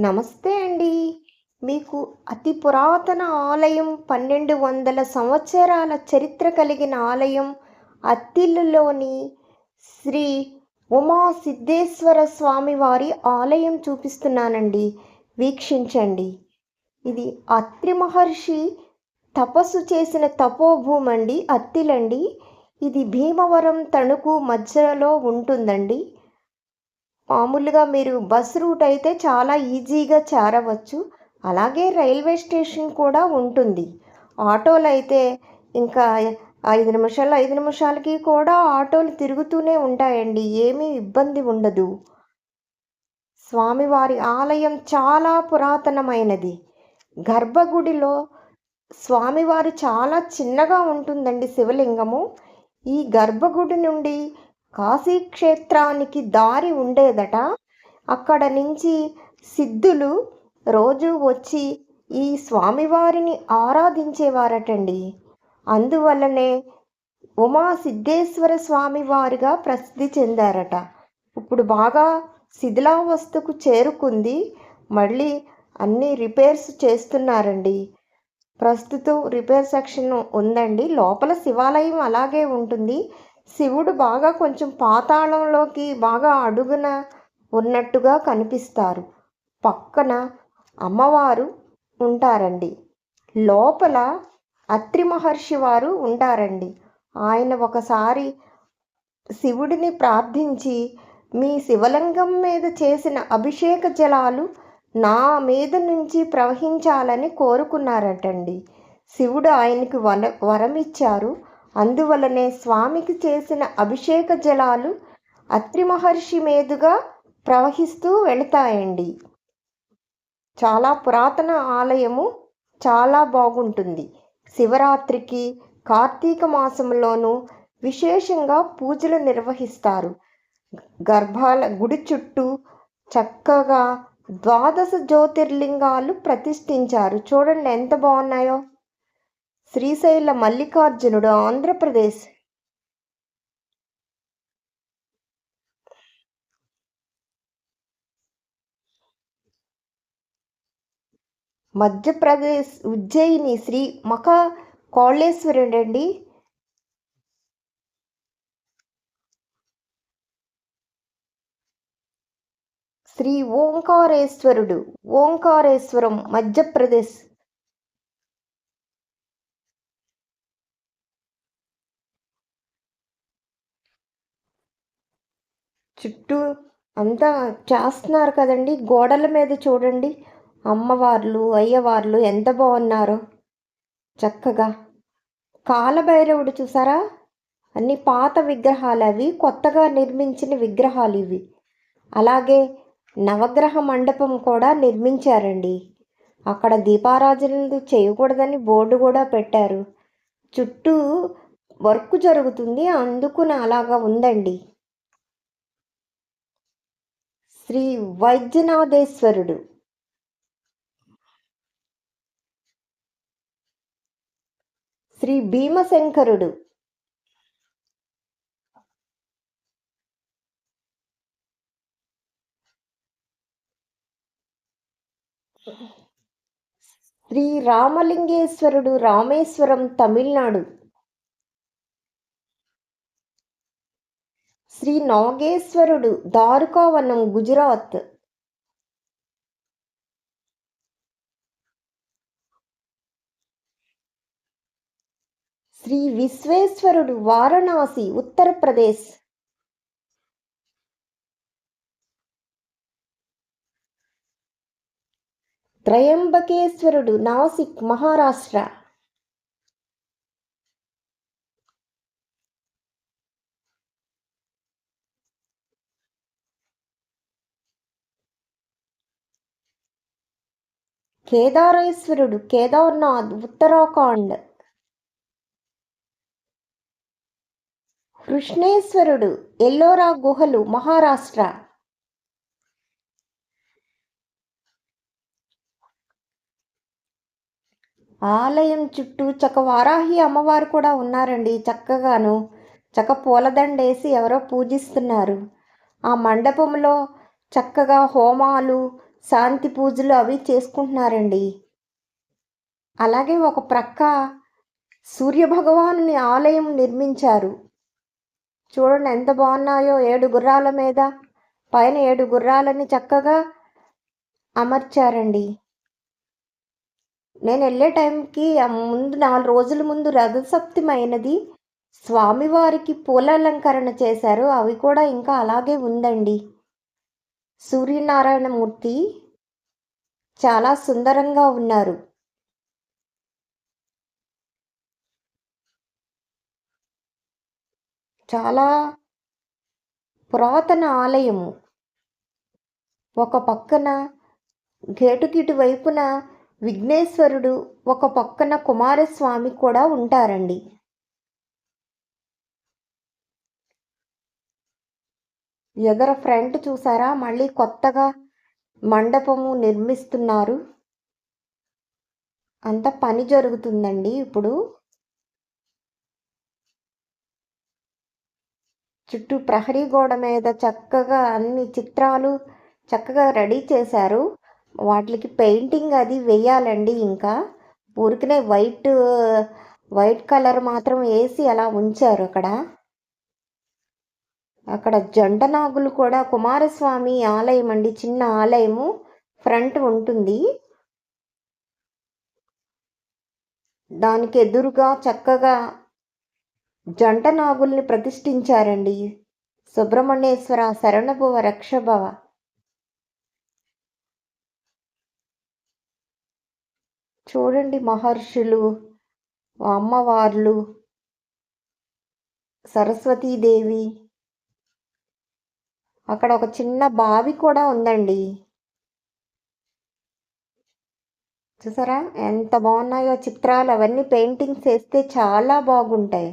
నమస్తే అండి. మీకు అతి పురాతన ఆలయం పన్నెండు వందల సంవత్సరాల చరిత్ర కలిగిన ఆలయం అత్తిల్లులోని శ్రీ ఉమా సిద్ధేశ్వర స్వామి వారి ఆలయం చూపిస్తున్నానండి. వీక్షించండి. ఇది అత్రి మహర్షి తపస్సు చేసిన తపోభూమండి అత్తిలండి. ఇది భీమవరం తణుకు మధ్యలో ఉంటుందండి. మామూలుగా మీరు బస్ రూట్ అయితే చాలా ఈజీగా చేరవచ్చు. అలాగే రైల్వే స్టేషన్ కూడా ఉంటుంది. ఆటోలు అయితే ఇంకా ఐదు నిమిషాలు ఐదు నిమిషాలకి కూడా ఆటోలు తిరుగుతూనే ఉంటాయండి. ఏమీ ఇబ్బంది ఉండదు. స్వామివారి ఆలయం చాలా పురాతనమైనది. గర్భగుడిలో స్వామివారు చాలా చిన్నగా ఉంటుందండి శివలింగము. ఈ గర్భగుడి నుండి కాశీక్షేత్రానికి దారి ఉండేదట. అక్కడ నుంచి సిద్ధులు రోజు వచ్చి ఈ స్వామివారిని ఆరాధించేవారటండి. అందువల్లనే ఉమా సిద్ధేశ్వర స్వామివారిగా ప్రసిద్ధి చెందారట. ఇప్పుడు బాగా శిథిలావస్థకు చేరుకుంది. మళ్ళీ అన్ని రిపేర్స్ చేస్తున్నారండి. ప్రస్తుతం రిపేర్ సెక్షన్ ఉందండి. లోపల శివాలయం అలాగే ఉంటుంది. శివుడు బాగా కొంచెం పాతాళంలోకి బాగా అడుగున ఉన్నట్టుగా కనిపిస్తారు. పక్కన అమ్మవారు ఉంటారండి. లోపల అత్రి మహర్షి వారు ఉంటారండి. ఆయన ఒకసారి శివుడిని ప్రార్థించి మీ శివలింగం మీద చేసిన అభిషేక జలాలు నా మీద నుంచి ప్రవహించాలని కోరుకున్నారటండి. శివుడు ఆయనకి వన వరమిచ్చారు. అందువలనే స్వామికి చేసిన అభిషేక జలాలు అత్రి మహర్షి మీదుగా ప్రవహిస్తూ వెళతాయండి. చాలా పురాతన ఆలయము చాలా బాగుంటుంది. శివరాత్రికి కార్తీక మాసంలోనూ విశేషంగా పూజలు నిర్వహిస్తారు. గర్భాల గుడి చుట్టూ చక్కగా ద్వాదశ జ్యోతిర్లింగాలు ప్రతిష్ఠించారు. చూడండి ఎంత బాగున్నాయో. శ్రీశైల మల్లికార్జునుడు ఆంధ్రప్రదేశ్. మధ్యప్రదేశ్ ఉజ్జయిని శ్రీ మఖ అండి. శ్రీ ఓంకారేశ్వరుడు ఓంకారేశ్వరం మధ్యప్రదేశ్. చుట్టూ అంతా చేస్తున్నారు కదండి. గోడల మీద చూడండి. అమ్మవార్లు అయ్యవార్లు ఎంత బాగున్నారో. చక్కగా. కాలభైరవుడు చూసారా? అన్ని పాత విగ్రహాలు అవి కొత్తగా నిర్మించిన విగ్రహాలు ఇవి. అలాగే నవగ్రహ మండపం కూడా నిర్మించారండి. అక్కడ దీపారాజనలు చేయకూడదని బోర్డు కూడా పెట్టారు. చుట్టూ వర్క్ జరుగుతుంది. అందుకుని అలాగా ఉందండి. శ్రీ వైద్యనాథేశ్వరుడు. శ్రీ భీమశంకరుడు. శ్రీ రామలింగేశ్వరుడు రామేశ్వరం తమిళనాడు. శ్రీ నాగేశ్వరుడు దారుకావనం గుజరాత్. శ్రీ విశ్వేశ్వరుడు వారణాసి ఉత్తరప్రదేశ్. త్రయంబకేశ్వరుడు నాసిక్ మహారాష్ట్ర. కేదారేశ్వరుడు కేదార్నాథ్ ఉత్తరాఖండ్. కృష్ణేశ్వరుడు ఎల్లోరా గుహలు మహారాష్ట్ర. ఆలయం చుట్టూ చక్క వారాహి అమ్మవారు కూడా ఉన్నారండి చక్కగాను. చక్క పూలదండేసి ఎవరో పూజిస్తున్నారు. ఆ మండపంలో చక్కగా హోమాలు శాంతి పూజలు అవి చేసుకుంటున్నారండి. అలాగే ఒక ప్రక్క సూర్యభగవానుని ఆలయం నిర్మించారు. చూడండి ఎంత బాగున్నాయో ఏడు గుర్రాల మీద పైన ఏడు గుర్రాలని చక్కగా అమర్చారండి. నేను వెళ్ళే టైంకి ముందు నాలుగు రోజుల ముందు రథసప్తమైనది అయినది స్వామివారికి పూలాలంకరణ చేశారు. అవి కూడా ఇంకా అలాగే ఉందండి. సూర్యనారాయణమూర్తి చాలా సుందరంగా ఉన్నారు. చాలా పురాతన ఆలయము. ఒక పక్కన గేటుకిటు వైపున విఘ్నేశ్వరుడు ఒక పక్కన కుమారస్వామి కూడా ఉంటారండి. ఎదర ఫ్రంట్ చూసారా? మళ్ళీ కొత్తగా మండపము నిర్మిస్తున్నారు. అంత పని జరుగుతుందండి ఇప్పుడు. చుట్టూ ప్రహరీ గోడ మీద చక్కగా అన్ని చిత్రాలు చక్కగా రెడీ చేశారు. వాటికి పెయింటింగ్ అది వేయాలండి ఇంకా. ఊరికనే వైట్ వైట్ కలర్ మాత్రం వేసి అలా ఉంచారు అక్కడ. అక్కడ జంట నాగులు కూడా కుమారస్వామి ఆలయం అండి చిన్న ఆలయము. ఫ్రంట్ ఉంటుంది. దానికి ఎదురుగా చక్కగా జంట నాగుల్ని ప్రతిష్ఠించారండి. సుబ్రహ్మణ్యేశ్వర శరణభవ రక్షభవ. చూడండి మహర్షులు అమ్మవార్లు సరస్వతీదేవి. అక్కడ ఒక చిన్న బావి కూడా ఉందండి. చూసారా? ఎంత బాగున్నాయో చిత్రాలు. అవన్నీ పెయింటింగ్స్ వేస్తే చాలా బాగుంటాయి.